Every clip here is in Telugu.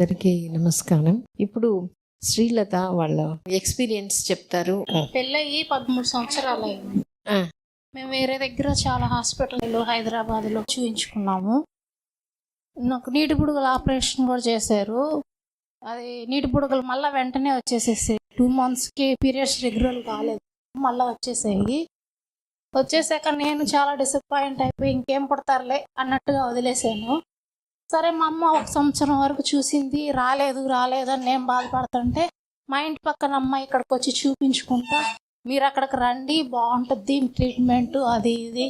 నమస్కారం. ఇప్పుడు శ్రీలత వాళ్ళ ఎక్స్పీరియన్స్ చెప్తారు. పెళ్ళయి పదమూడు సంవత్సరాలు అయింది. మేము వేరే దగ్గర చాలా హాస్పిటల్లో హైదరాబాద్లో చూపించుకున్నాము నాకు నీటి బుడుగల ఆపరేషన్ కూడా చేశారు. అది నీటి బుడగలు మళ్ళీ వెంటనే వచ్చేసేసి టూ మంత్స్కి పీరియడ్స్ రెగ్యులర్ కాలేదు. మళ్ళీ వచ్చేసాయి. వచ్చేసాక నేను చాలా డిసప్పాయింట్ అయిపోయి ఇంకేం పుడతారులే అన్నట్టుగా వదిలేసాను. సరే మా అమ్మ ఒక సంవత్సరం వరకు చూసింది రాలేదు రాలేదు అని నేను బాధపడుతుంటే మా ఇంటి పక్కన అమ్మాయి ఇక్కడికి వచ్చి చూపించుకుంటా మీరు అక్కడికి రండి బాగుంటుంది ట్రీట్మెంట్ అది ఇది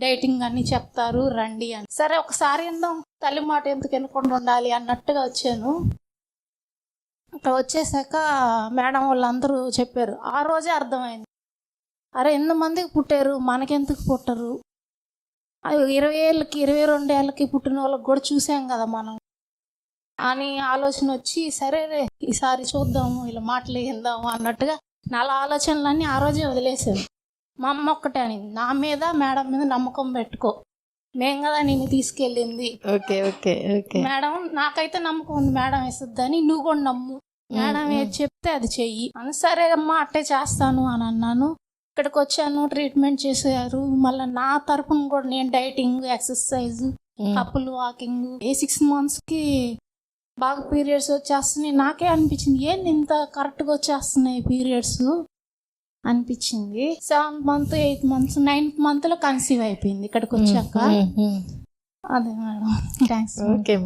డైటింగ్ అన్ని చెప్తారు రండి అని. సరే ఒకసారి ఇందాం తల్లి మాట ఎందుకు వినకుండా ఉండాలి అన్నట్టుగా వచ్చాను. అక్కడ వచ్చేసాక మేడం వాళ్ళందరూ చెప్పారు ఆ రోజే అర్థమైంది. అరే ఎంతమందికి పుట్టారు? మనకెందుకు పుట్టరు? ఇరవై ఏళ్ళకి ఇరవై రెండు ఏళ్ళకి పుట్టిన వాళ్ళకి కూడా చూసాం కదా మనం. అని ఆలోచన వచ్చి సరే రే ఈసారి చూద్దాము ఇలా మాటలు విందాము అన్నట్టుగా నా ఆలోచనలన్నీ ఆ రోజే వదిలేసాను మా అమ్మ ఒక్కటే అనింది నా మీద మేడం మీద నమ్మకం పెట్టుకో. మేం కదా నేను తీసుకెళ్ళింది. Okay okay okay. మేడం నాకైతే నమ్మకం ఉంది మేడం వేస్తుందని నువ్వు కూడా నమ్ము. మేడం ఏది చెప్తే అది చెయ్యి. అని సరే అమ్మా అట్టే చేస్తాను అని అన్నాను. ఇక్కడికి వచ్చాను ట్రీట్మెంట్ చేశారు. మళ్ళీ నా తరపున కూడా నేను డైటింగ్ ఎక్సర్సైజ్ కప్పులు వాకింగ్ ఏ సిక్స్ మంత్స్కి బాగా పీరియడ్స్ వచ్చేస్తున్నాయి. నాకే అనిపించింది ఏంది ఇంత కరెక్ట్గా వచ్చేస్తున్నాయి పీరియడ్స్ అనిపించింది. Seventh month eighth months ninth మంత్లో కన్సీవ్ అయిపోయింది ఇక్కడికి వచ్చాక అదే మేడం. Thanks okay